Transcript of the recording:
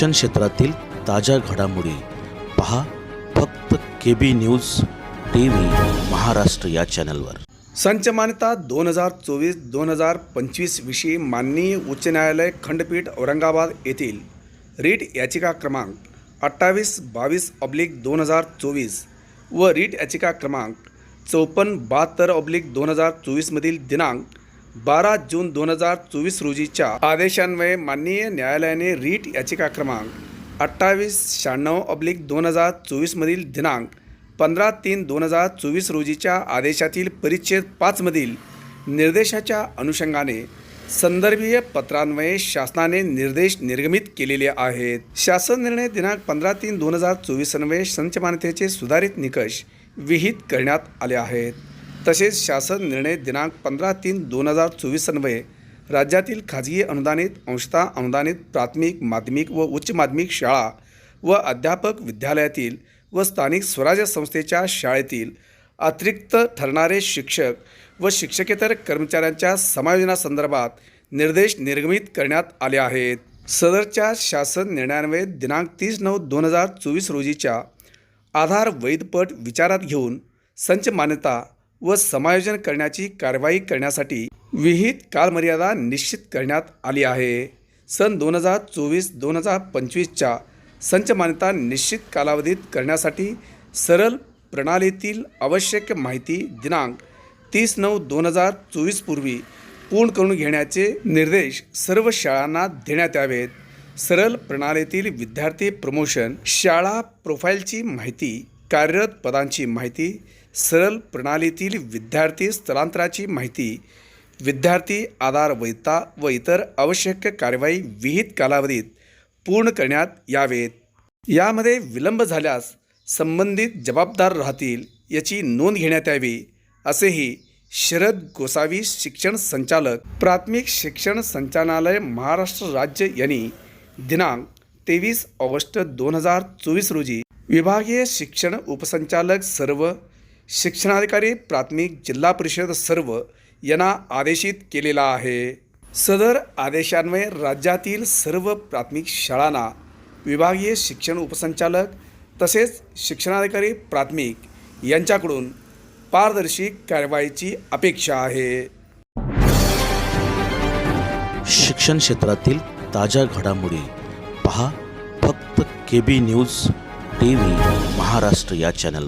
शिक्षण क्षेत्रातील ताज्या घडामोडी पहा फक्त K B news T V Maharashtra या चॅनलवर. संच मान्यता दोन हजार चोवीस दोन हजार पंचवीस विषयी माननीय उच्च न्यायालय खंडपीठ औरंगाबाद येथील रीट याचिका क्रमांक अठ्ठावीस बावीस ऑब्लिक दोन हजार चोवीस व रीट याचिका क्रमांक चौपन्न बहात्तर ऑब्लिक दोन हजार चोवीसमधील दिनांक बारा जून दोन हजार चोवीस रोजीच्या आदेशान्वये माननीय न्यायालयाने रीट याचिका क्रमांक अठ्ठावीस शहाण्णव ऑब्लिक दोन हजार चोवीसमधील दिनांक पंधरा तीन दोन हजार चोवीस रोजीच्या आदेशातील परिच्छेद पाचमधील निर्देशाच्या अनुषंगाने संदर्भीय पत्रान्वये शासनाने निर्देश निर्गमित केलेले आहेत. शासन निर्णय दिनांक पंधरा तीन दोन हजार चोवीस अन्वये संचमान्यतेचे सुधारित निकष विहित करण्यात आले आहेत. तसेच शासन निर्णय दिनांक पंधरा तीन दोन हजार चोवीस अन्वये राज्यातील खाजगी अनुदानित अंशतः अनुदानित प्राथमिक माध्यमिक व उच्च माध्यमिक शाळा व अध्यापक विद्यालयातील व स्थानिक स्वराज्य संस्थेच्या शाळेतील अतिरिक्त ठरणारे शिक्षक व शिक्षकेतर कर्मचाऱ्यांच्या समायोजनासंदर्भात निर्देश निर्गमित करण्यात आले आहेत. सदरच्या शासन निर्णयान्वये दिनांक तीस नऊ दोन हजार चोवीस रोजीच्या आधार वैधपट विचारात घेऊन संच मान्यता व समायोजन करण्याची कारवाई करण्यासाठी विहित कालमर्यादा निश्चित करण्यात आली आहे. सन दोन हजार चोवीस दोन हजार पंचवीसच्या संचमान्यता निश्चित कालावधीत करण्यासाठी सरळ प्रणालीतील आवश्यक माहिती दिनांक तीस नऊ दोन हजार चोवीसपूर्वी पूर्ण करून घेण्याचे निर्देश सर्व शाळांना देण्यात यावेत. सरळ प्रणालीतील विद्यार्थी प्रमोशन शाळा प्रोफाईलची माहिती कार्यरत पदांची माहिती सरल प्रणालीतील विद्यार्थी स्थलांतराची माहिती विद्यार्थी आधार वैता व इतर आवश्यक कार्यवाही विहित कालावधीत पूर्ण करण्यात यावेत. यामध्ये विलंब झाल्यास संबंधित जबाबदार राहतील याची नोंद घेण्यात यावी असेही शरद गोसावी शिक्षण संचालक प्राथमिक शिक्षण संचालनालय महाराष्ट्र राज्य यांनी दिनांक तेवीस ऑगस्ट दोन हजार चोवीस रोजी विभागीय शिक्षण उपसंचालक सर्व शिक्षणाधिकारी प्राथमिक जिल्हा परिषद सर्व यांना आदेशित केलेला आहे. सदर आदेशान्वये राज्यातील सर्व प्राथमिक शाळांना विभागीय शिक्षण उपसंचालक तसेच शिक्षणाधिकारी प्राथमिक यांच्याकडून पारदर्शी कारवाईची अपेक्षा आहे. शिक्षण क्षेत्रातील ताज्या घडामोडी पहा फक्त K B news T V Maharashtra या चॅनल